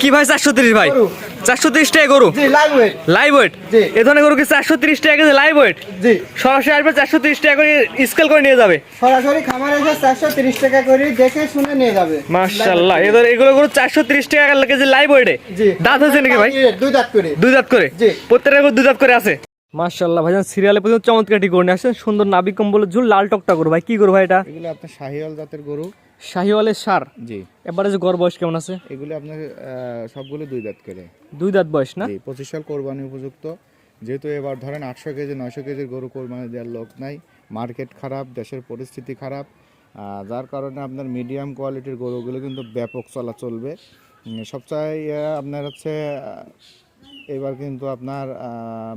কি ভাই চারশো তিরিশ ভাই? চারশো তিরিশ টাকা গরু? লাইভ ওয়েট লাইভ ওয়েট জি। এ ধরনের গরু কি চারশো তিরিশ টাকা কেজি লাইভ ওয়েট সরাসরি আসবে চারশো তিরিশ টাকা করে স্কেল করে নিয়ে যাবে। সরাসরি খামার এসে চারশো তিরিশ টাকা করে দেখে শুনে নিয়ে যাবে। মার্শাল্লাহ এদের এগুলো গরু চারশো তিরিশ টাকা কেজি লাইভ ওয়েটে দাঁত হয়েছে নাকি ভাই? দুই দাঁত করে। দুই দাঁত করে? প্রত্যেকটা গরু দুই দাঁত করে আছে? ভাইজান সিরিয়ালে চমৎকার টি করে নিয়ে আসছেন। সুন্দর নাবিক কম্বলের ঝুল লাল টকটা করো ভাই কি করব ভাই এটা? এগুলো আপনার শাহিওয়াল জাতের গরু। শাহিওয়ালের সার? জি। এবারে যে গড় বয়স কেমন আছে? এগুলো আপনার সবগুলো দুই দাঁত করে। দুই দাঁত বয়স না? পঁচিশ সাল কোরবানি উপযুক্ত। যেহেতু এবার ধরেন আটশো কেজি নয়শো কেজির গরু কোরবানি দেওয়ার লোক নাই মার্কেট খারাপ দেশের পরিস্থিতি খারাপ যার কারণে আপনার মিডিয়াম কোয়ালিটির গরুগুলো কিন্তু ব্যাপক চলা চলবে সবচেয়ে আপনার হচ্ছে এবার কিন্তু আপনার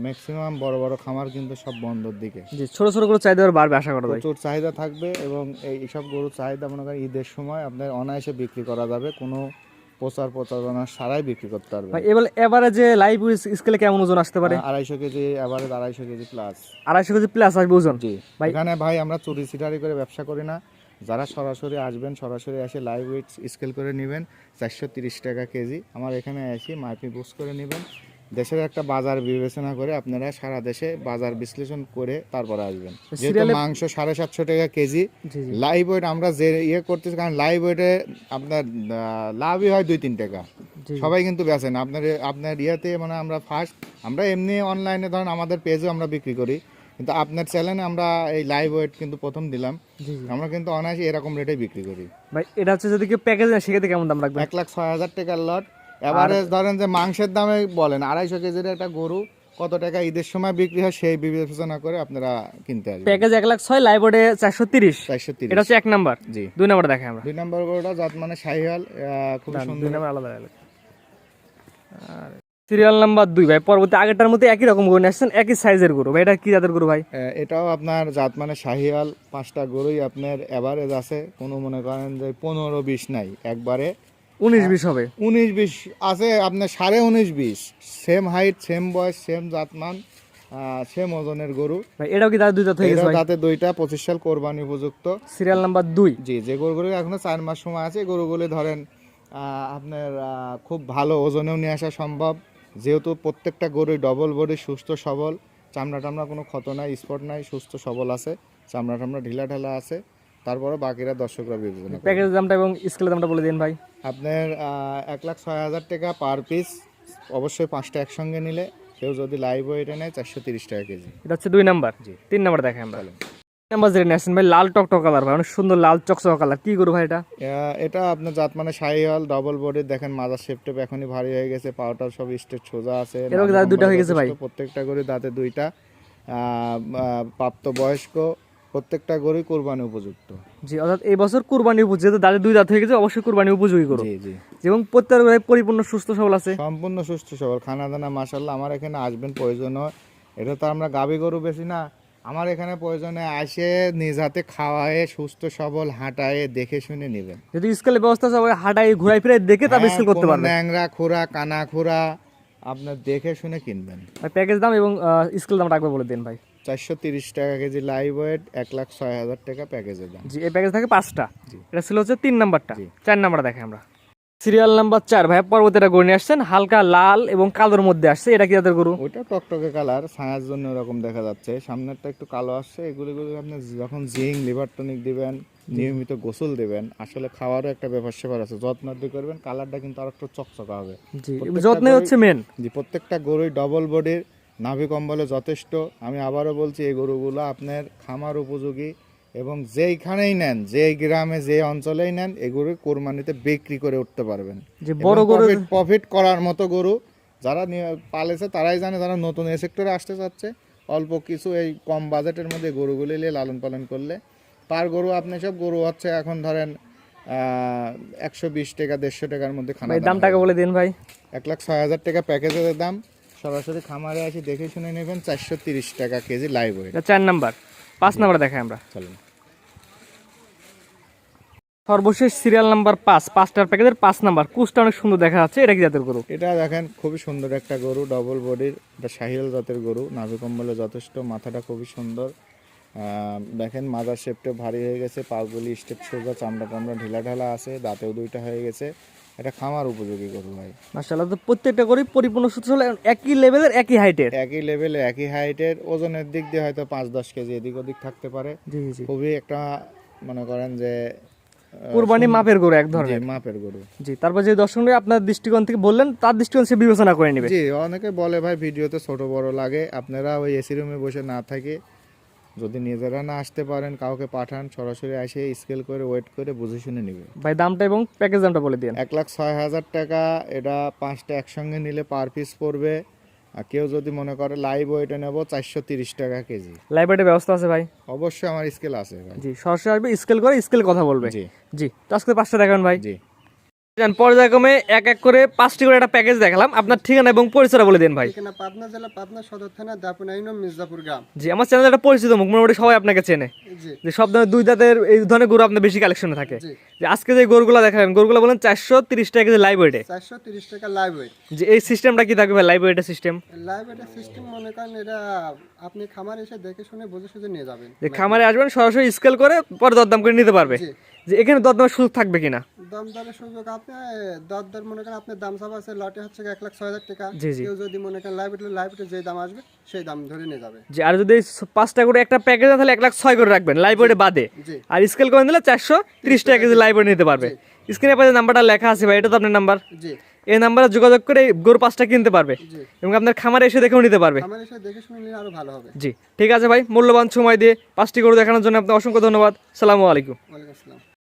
ম্যাক্সিমাম বড় বড় খামার কিন্তু সব বন্ধর দিকে। জি ছোট ছোট করে চাহিদা বাড়বে আশা করা যায়। প্রচুর চাহিদা থাকবে এবং এই সব গরুর চাহিদা মনে করেন ঈদের সময় আপনার অনায়াসে বিক্রি করা যাবে কোনো প্রচার প্রচারণা ছাড়াই বিক্রি করতে পারবে এবার এবারে যে লাইভ স্কেলে কেমন ওজন আসতে পারে? আড়াইশো কেজি এভারেজ আড়াইশো কেজি প্লাস আড়াইশো কেজি প্লাস আসবে ওজন? জি। ভাই- এখানে ভাই আমরা চুরি সিটারি করে ব্যবসা করি না। যারা সরাসরি আসবেন সরাসরি এসে লাইভ ওয়েট স্কেল করে নেবেন চারশো তিরিশ টাকা কেজি। আমার এখানে এসে মাইপি বুস করে নেবেন। দেশের একটা বাজার বিবেচনা করে আপনারা সারা দেশে বাজার বিশ্লেষণ করে তারপরে আসবেন। যেহেতু মাংস সাড়ে সাতশো টাকা কেজি। লাইভ ওয়েট আমরা যে ইয়ে করতেছি কারণ লাইভ ওয়েটে আপনার লাভই হয় দুই তিন টাকা সবাই কিন্তু বেচেন আপনার আপনার ইয়েতে মানে আমরা ফার্স্ট আমরা এমনি অনলাইনে ধরেন আমাদের পেজেও আমরা বিক্রি করি। কিন্তু আপনার চ্যানেলে আমরা এই লাইভ ওয়েট কিন্তু প্রথম দিলাম। আমরা কিন্তু অনায়াসে এরকম রেটে বিক্রি করি। ভাই এটা হচ্ছে যদি কেউ প্যাকেজ নেয় সেক্ষেত্রে কেমন দাম রাখবে এক লাখ ছয় হাজার টাকার লট এভারেজ ধরেন যে মাংসের দামে বলেন আড়াইশো কেজির একটা গরু কত টাকা ঈদের সময় বিক্রি হয় সেই বিবেচনা করে আপনারা কিনতে আসবেন। প্যাকেজ এক লাখ ছয় লাইভ ওডে চারশো তিরিশ। চারশো তিরিশ। এটা হচ্ছে এক নাম্বার জি। দুই নাম্বার দেখাই আমরা। দুই নম্বর গরুটা জাত মানে শাহিওয়াল আহ, খুব সুন্দর। নাম্বার আলাদা আলাদা। সিরিয়াল নাম্বার দুই ভাই। পরবর্তী আগেরটার মধ্যে একই রকম গরু নিয়ে আসছেন একই সাইজের গরু। ভাই এটা কি জাতের গরু ভাই? এটাও আপনার জাত মানে শাহিয়াল পাঁচটা গরুই আপনার এভারেজ আছে। কোনো মনে করেন যে পনেরো বিশ নাই। একবারে উনিশ বিশ হবে। উনিশ বিশ আছে আপনার সাড়ে উনিশ বিশ। সেম হাইট সেম বয়স সেম জাতমান সেম ওজনের গরু। এটাও কি তার দুই জাত হয়ে গেছে তাতে দুইটা পঁচিশ সাল কোরবানি উপযুক্ত। সিরিয়াল নাম্বার দুই। জি যে গরুগুলো এখনও চার মাস সময় আছে গরুগুলি ধরেন আহ, আপনার খুব ভালো ওজনেও নিয়ে আসা সম্ভব। যেহেতু প্রত্যেকটা গরুই ডবল বডি সুস্থ সবল চামড়া টামড়া কোনো ক্ষত নাই স্পট নাই সুস্থ সবল আছে চামড়া টামড়া ঢিলা ঢালা আছে তারপরে বাকিরা দর্শকরা বিবেচনা প্যাকেজের দামটা এবং স্কেলের দামটা বলে দিন ভাই। আপনার এক লাখ ছয় হাজার টাকা পার পিস অবশ্যই পাঁচটা একসঙ্গে নিলে কেউ যদি লাইভ ওয়েটে নেয় চারশো তিরিশ টাকা কেজি। এটা হচ্ছে দুই নাম্বার জি। তিন নাম্বার দেখাই আমরা। নাম্বার যেটা নিয়ে ভাই লাল টকটক কালার ভাই অনেক সুন্দর লাল চকচক কালার কি গরু ভাই এটা? এটা আপনার জাত মানে শাহিওয়াল ডবল বডি দেখেন মাজার শেপ টেপ এখনই ভারী হয়ে গেছে পাউটার সব স্টেট সোজা আছে এরও কি দাঁতে হয়ে গেছে ভাই? প্রত্যেকটা গরু দাঁতে দুইটা। আহ, আহ, প্রাপ্ত বয়স্ক প্রত্যেকটা গরুই কোরবানি উপযুক্ত। জি অর্থাৎ এই বছর কুরবানি উপযোগী দাঁতে দুই দাঁত হয়ে গেছে অবশ্যই কুরবানি উপযোগী করো জি জি। এবং প্রত্যেক পরিপূর্ণ সুস্থ সবল আছে। সম্পূর্ণ সুস্থ সবল খানা দানা মাসাল্লাহ আমার এখানে আসবেন প্রয়োজন হয়। এটা তো আমরা গাবি গরু বেশি না আমার এখানে প্রয়োজনে আসে নিজ হাতে খাওয়ায়ে সুস্থ সবল হাঁটায়ে দেখে শুনে নেবেন। যদি স্কেলের ব্যবস্থা সবাই হাঁটাই ঘুরাই ফিরে দেখে তারপর স্কেল করতে হ্যাঁ, কোনো পারবে ন্যাংরা খোরা কানা খোরা আপনার দেখে শুনে কিনবেন। ভাই প্যাকেজ দাম এবং স্কেল দাম একবার বলে দিন ভাই। চারশো তিরিশ টাকা কেজি লাইভ ওয়েট এক লাখ ছয় হাজার টাকা প্যাকেজের দাম। জি এই প্যাকেজ থাকে পাঁচটা। এটা ছিল হচ্ছে তিন নাম্বারটা। চার নাম্বারটা দেখে আমরা। সিরিয়াল নাম্বার চার। ভাই পরবর্তীটা গড়ে নিয়ে আসছেন হালকা লাল এবং কালোর মধ্যে আসছে। এটা কি তাদের গরু? ওইটা টকটকে কালার ছায়ার জন্য ওরকম দেখা যাচ্ছে। সামনেরটা একটু কালো আসছে এগুলো আপনি যখন জিং লিভার টনিক দিবেন নিয়মিত গোসল দিবেন আসলে খাওয়ারও একটা ব্যাপার স্যাপার আছে। যত্ন করবেন কালারটা কিন্তু আর একটু চকচকা হবে। জি যত্নে হচ্ছে মেন যে প্রত্যেকটা গরুই ডবল বডির নাভি কম্বলে যথেষ্ট। আমি আবারও বলছি এই গরুগুলো আপনার খামার উপযোগী এবং যেইখানেই নেন যেই গ্রামে যে অঞ্চলেই নেন এই গরু কোরবানিতে বিক্রি করে উঠতে পারবেন। যে বড় গরু প্রফিট করার মতো গরু যারা পালেছে তারাই জানে যারা নতুন এই সেক্টরে আসতে চাচ্ছে। অল্প কিছু এই কম বাজেটের মধ্যে গরুগুলি নিয়ে লালন পালন করলে পার গরু আপনি সব গরু হচ্ছে এখন ধরেন একশো বিশ টাকা দেড়শো টাকার মধ্যে খানা দাম দামটাকে বলে দিন ভাই। এক লাখ ছয় হাজার টাকা প্যাকেজের দাম। সরাসরি খামারে আসি দেখে শুনে নেবেন চারশো তিরিশ টাকা কেজি লাইভ ওয়েট চার নাম্বার। পাঁচ নাম্বার দেখাই আমরা। চলুন। সর্বশেষ সিরিয়াল নাম্বার পাঁচ পাঁচটার প্যাকেজের পাঁচ নাম্বার। কুচটা অনেক সুন্দর দেখা যাচ্ছে এটা কি জাতের গরু? এটা দেখেন খুবই সুন্দর একটা গরু ডবল বডির এটা শাহিয়াল জাতের গরু নাভি কম্বলে যথেষ্ট মাথাটা খুবই সুন্দর। দেখেন মাজার শেপটা ভারী হয়ে গেছে পাগুলি স্টেপ সোজা চামড়া টামড়া ঢিলা ঢালা আছে দাঁতেও দুইটা হয়ে গেছে। এটা খামার উপযোগী গরু ভাই। মাশাল্লাহ তো প্রত্যেকটা গরু পরিপূর্ণ সুস্থ হলে একই লেভেলের একই হাইটের একই লেভেলে একই হাইটের ওজনের দিক দিয়ে হয়তো পাঁচ দশ কেজি এদিক ওদিক থাকতে পারে। জি জি খুবই একটা মনে করেন যে কুরবানি মাপের গরু এক ধরনের। মাপের গরু। জি তারপর যে দর্শকরা আপনার দৃষ্টিকোণ থেকে বললেন তার দৃষ্টিকোণ সে বিবেচনা করে নেবে। জি অনেকে বলে ভাই ভিডিওতে ছোট বড় লাগে। আপনারা ওই এসি রুমে বসে না থাকে যদি নিজেরা না আসতে পারেন কাউকে পাঠান সরাসরি এসে স্কেল করে ওয়েট করে বুঝে শুনে নেবে ভাই দামটা এবং প্যাকেজ দামটা বলে দিন এক লাখ ছয় হাজার টাকা এটা পাঁচটা একসঙ্গে নিলে পার পিস পড়বে। আর কেউ যদি মনে করে লাইভ ওয়েটে নেব চারশো তিরিশ টাকা কেজি। লাইব্রেরির ব্যবস্থা আছে ভাই? অবশ্যই আমার স্কেল আছে ভাই। জি সরাসরি আসবে স্কেল করে স্কেল কথা বলবে। জি। জি তো আজকে পাঁচটা দেখাবেন ভাই। জি। পর্যায়ক্রমে এক এক করে পাঁচটি করে একটা প্যাকেজ দেখালাম। আপনার ঠিকানা এবং পরিচয়টা বলে দিন ভাই। পাবনা জেলা পাবনা সদর থানা দাপুনা মির্জাপুর গ্রাম। জি আমার চ্যানেল একটা পরিচিত মুখ মোটামুটি সবাই আপনাকে চেনে। যে সব ধরনের দুই দাঁতের এই ধরনের গরু আপনার বেশি কালেকশনে থাকে। যে আজকে যে গরুগুলো দেখালেন গরুগুলো বলেন চারশো তিরিশ টাকা কেজি লাইভ ওয়েটে চারশো তিরিশ টাকা লাইভ ওয়েট যে এই সিস্টেমটা কি থাকবে লাইভ ওয়েটের সিস্টেম লাইভ ওয়েটের সিস্টেম মনে করেন এটা আপনি খামার এসে দেখে শুনে বুঝে শুধু নিয়ে যাবেন। যে খামারে আসবেন সরাসরি স্কেল করে পরে দরদাম করে নিতে পারবে। যে এখানে দরদামের সুযোগ থাকবে কিনা? সুযোগ আপনি মনে করেন আপনার দাম আছে লটে হচ্ছে এক লাখ ছয় হাজার টাকা। কেউ যদি মনে করেন লাইভ লাইভ যে দাম আসবে সেই দাম ধরে নিয়ে যাবে। আর যদি পাঁচটা করে একটা প্যাকেজ তাহলে এক লাখ ছয় করে রাখবেন লাইভ ওয়েটে বাদে। আর স্কেল করে নিলে চারশো তিরিশ টাকা কেজি লাইভ নিতে পারবে। স্ক্রিনে পাশে নাম্বারটা লেখা আছে ভাই এটা তো আপনার নাম্বার জি। এই নাম্বারে যোগাযোগ করে গরু পাঁচটা কিনতে পারবে এবং আপনার খামারে এসে দেখেও নিতে পারবে। খামার এসে দেখে শুনে নিলে আরও ভালো হবে। জি ঠিক আছে ভাই মূল্যবান সময় দিয়ে পাঁচটি গরু দেখানোর জন্য আপনার অসংখ্য ধন্যবাদ। সালামু আলাইকুম। ওয়ালাইকুম আসসালাম।